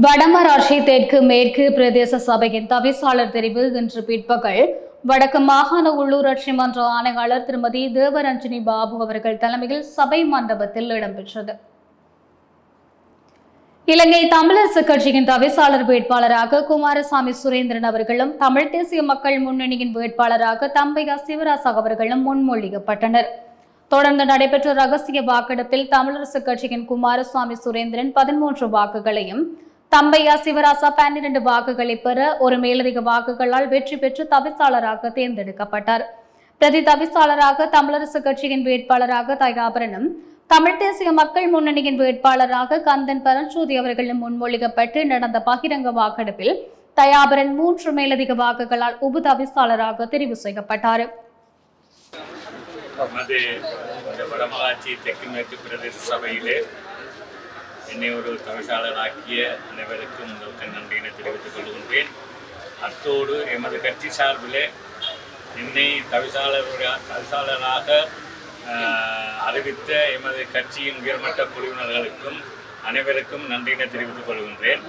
வடமராட்சி தெற்கு மேற்கு பிரதேச சபையின் தவிசாளர் தெரிவு இன்று பிற்பகல் வடக்கு மாகாண உள்ளூராட்சி மன்ற ஆணையாளர் திருமதி தேவரஞ்சனி பாபு அவர்கள் தலைமையில் சபை மண்டபத்தில் இடம்பெற்றது. இலங்கை தமிழரசு கட்சியின் தவிசாளர் வேட்பாளராக குமாரசாமி சுரேந்திரன் அவர்களும் தமிழ் தேசிய மக்கள் முன்னணியின் வேட்பாளராக தம்பையா சிவராசா அவர்களும் முன்மொழியப்பட்டனர். தொடர்ந்து நடைபெற்ற ரகசிய வாக்கெடுப்பில் தமிழரசு கட்சியின் குமாரசுவாமி சுரேந்திரன் பதிமூன்று வாக்குகளையும் தம்பையா சிவராசா பன்னிரண்டு வாக்குகளை பெற ஒரு மேலதிக வாக்குகளால் வெற்றி பெற்று தவிசாளராக தேர்ந்தெடுக்கப்பட்டார். பிரதி தவிசாளராக தமிழரசு கட்சியின் வேட்பாளராக தயாபரனும் தமிழ் தேசிய மக்கள் முன்னணியின் வேட்பாளராக கந்தன் பரஞ்சோதி அவர்களும் முன்மொழிக்கப்பட்டு நடந்த பகிரங்க வாக்கெடுப்பில் தயாபரன் மூன்று மேலதிக வாக்குகளால் உப தவிசாளராக தெரிவு செய்யப்பட்டார். வடமராட்சி தெற்கு மேற்கு பிரதேச சபையிலே என்னை ஒரு தவிசாளராக்கிய அனைவருக்கும் உங்களுக்கு நன்றியினை தெரிவித்துக் கொள்கின்றேன். அத்தோடு எமது கட்சி சார்பிலே என்னை தவிசாளருடைய தவிசாளராக அறிவித்த எமது கட்சியின் உயர்மட்ட குழுவினர்களுக்கும் அனைவருக்கும் நன்றியினை தெரிவித்துக் கொள்கின்றேன்.